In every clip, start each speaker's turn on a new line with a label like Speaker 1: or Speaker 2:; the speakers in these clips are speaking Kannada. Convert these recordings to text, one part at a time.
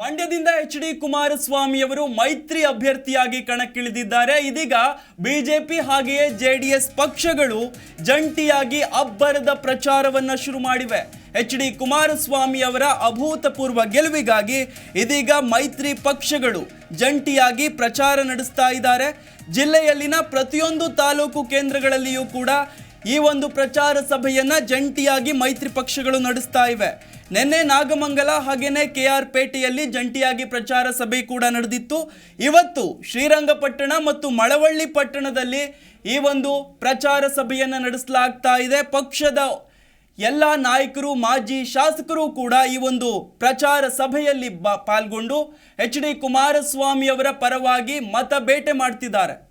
Speaker 1: ಮಂಡ್ಯದಿಂದ ಎಚ್ ಡಿ ಕುಮಾರಸ್ವಾಮಿಯವರು ಮೈತ್ರಿ ಅಭ್ಯರ್ಥಿಯಾಗಿ ಕಣಕ್ಕಿಳಿದಿದ್ದಾರೆ. ಇದೀಗ ಬಿಜೆಪಿ ಹಾಗೆಯೇ ಜೆಡಿಎಸ್ ಪಕ್ಷಗಳು ಜಂಟಿಯಾಗಿ ಅಬ್ಬರದ ಪ್ರಚಾರವನ್ನ ಶುರು ಮಾಡಿವೆ. ಎಚ್ ಡಿ ಕುಮಾರಸ್ವಾಮಿ ಅವರ ಅಭೂತಪೂರ್ವ ಗೆಲುವಿಗಾಗಿ ಇದೀಗ ಮೈತ್ರಿ ಪಕ್ಷಗಳು ಜಂಟಿಯಾಗಿ ಪ್ರಚಾರ ನಡೆಸ್ತಾ ಇದ್ದಾರೆ. ಜಿಲ್ಲೆಯಲ್ಲಿನ ಪ್ರತಿಯೊಂದು ತಾಲೂಕು ಕೇಂದ್ರಗಳಲ್ಲಿಯೂ ಕೂಡ ಈ ಒಂದು ಪ್ರಚಾರ ಸಭೆಯನ್ನು ಜಂಟಿಯಾಗಿ ಮೈತ್ರಿ ಪಕ್ಷಗಳು ನಡೆಸ್ತಾ ಇವೆ. ನಿನ್ನೆ ನಾಗಮಂಗಲ ಹಾಗೆಯೇ ಕೆ ಆರ್ ಪೇಟೆಯಲ್ಲಿ ಜಂಟಿಯಾಗಿ ಪ್ರಚಾರ ಸಭೆ ಕೂಡ ನಡೆದಿತ್ತು. ಇವತ್ತು ಶ್ರೀರಂಗಪಟ್ಟಣ ಮತ್ತು ಮಳವಳ್ಳಿ ಪಟ್ಟಣದಲ್ಲಿ ಈ ಒಂದು ಪ್ರಚಾರ ಸಭೆಯನ್ನು ನಡೆಸಲಾಗ್ತಾ ಇದೆ. ಪಕ್ಷದ ಎಲ್ಲ ನಾಯಕರು, ಮಾಜಿ ಶಾಸಕರು ಕೂಡ ಈ ಒಂದು ಪ್ರಚಾರ ಸಭೆಯಲ್ಲಿ ಬ- ಪಾಲ್ಗೊಂಡು ಎಚ್ ಡಿ ಕುಮಾರಸ್ವಾಮಿ ಅವರ ಪರವಾಗಿ ಮತ ಬೇಟೆ ಮಾಡ್ತಿದ್ದಾರೆ.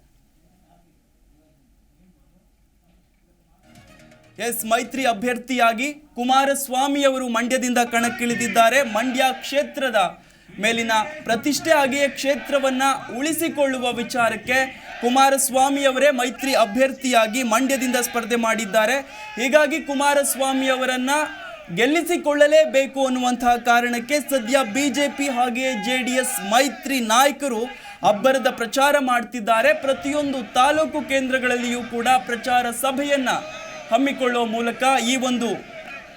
Speaker 1: ಎಸ್ ಮೈತ್ರಿ ಅಭ್ಯರ್ಥಿಯಾಗಿ ಕುಮಾರಸ್ವಾಮಿಯವರು ಮಂಡ್ಯದಿಂದ ಕಣಕ್ಕಿಳಿದಿದ್ದಾರೆ. ಮಂಡ್ಯ ಕ್ಷೇತ್ರದ ಮೇಲಿನ ಪ್ರತಿಷ್ಠೆ ಹಾಗೆಯೇ ಕ್ಷೇತ್ರವನ್ನು ಉಳಿಸಿಕೊಳ್ಳುವ ವಿಚಾರಕ್ಕೆ ಕುಮಾರಸ್ವಾಮಿಯವರೇ ಮೈತ್ರಿ ಅಭ್ಯರ್ಥಿಯಾಗಿ ಮಂಡ್ಯದಿಂದ ಸ್ಪರ್ಧೆ ಮಾಡಿದ್ದಾರೆ. ಹೀಗಾಗಿ ಕುಮಾರಸ್ವಾಮಿಯವರನ್ನು ಗೆಲ್ಲಿಸಿಕೊಳ್ಳಲೇಬೇಕು ಅನ್ನುವಂತಹ ಕಾರಣಕ್ಕೆ ಸದ್ಯ ಬಿ ಜೆ ಪಿ ಹಾಗೆಯೇ ಜೆ ಡಿ ಎಸ್ ಮೈತ್ರಿ ನಾಯಕರು ಅಬ್ಬರದ ಪ್ರಚಾರ ಮಾಡ್ತಿದ್ದಾರೆ. ಪ್ರತಿಯೊಂದು ತಾಲೂಕು ಕೇಂದ್ರಗಳಲ್ಲಿಯೂ ಕೂಡ ಪ್ರಚಾರ ಸಭೆಯನ್ನ ಹಮ್ಮಿಕೊಳ್ಳುವ ಮೂಲಕ ಈ ಒಂದು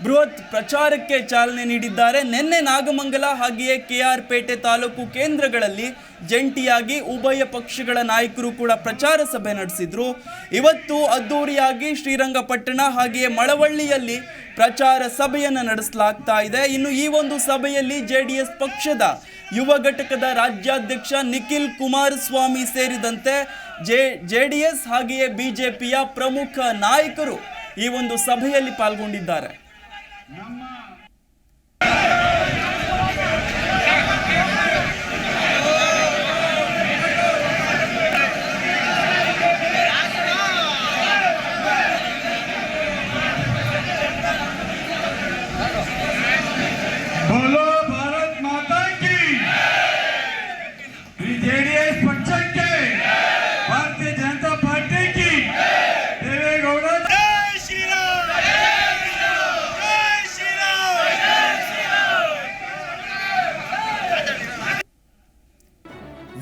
Speaker 1: ಬೃಹತ್ ಪ್ರಚಾರಕ್ಕೆ ಚಾಲನೆ ನೀಡಿದ್ದಾರೆ. ನಿನ್ನೆ ನಾಗಮಂಗಲ ಹಾಗೆಯೇ ಕೆ ಆರ್ ಪೇಟೆ ತಾಲೂಕು ಕೇಂದ್ರಗಳಲ್ಲಿ ಜಂಟಿಯಾಗಿ ಉಭಯ ಪಕ್ಷಗಳ ನಾಯಕರು ಕೂಡ ಪ್ರಚಾರ ಸಭೆ ನಡೆಸಿದ್ರು. ಇವತ್ತು ಅದ್ದೂರಿಯಾಗಿ ಶ್ರೀರಂಗಪಟ್ಟಣ ಹಾಗೆಯೇ ಮಳವಳ್ಳಿಯಲ್ಲಿ ಪ್ರಚಾರ ಸಭೆಯನ್ನು ನಡೆಸಲಾಗ್ತಾ ಇದೆ. ಇನ್ನು ಈ ಒಂದು ಸಭೆಯಲ್ಲಿ ಜೆ ಡಿ ಎಸ್ ಪಕ್ಷದ ಯುವ ಘಟಕದ ರಾಜ್ಯಾಧ್ಯಕ್ಷ ನಿಖಿಲ್ ಕುಮಾರಸ್ವಾಮಿ ಸೇರಿದಂತೆ ಜೆ ಜೆ ಡಿ ಎಸ್ ಹಾಗೆಯೇ ಬಿಜೆಪಿಯ ಪ್ರಮುಖ ನಾಯಕರು ಈ ಒಂದು ಸಭೆಯಲ್ಲಿ ಪಾಲ್ಗೊಂಡಿದ್ದಾರೆ.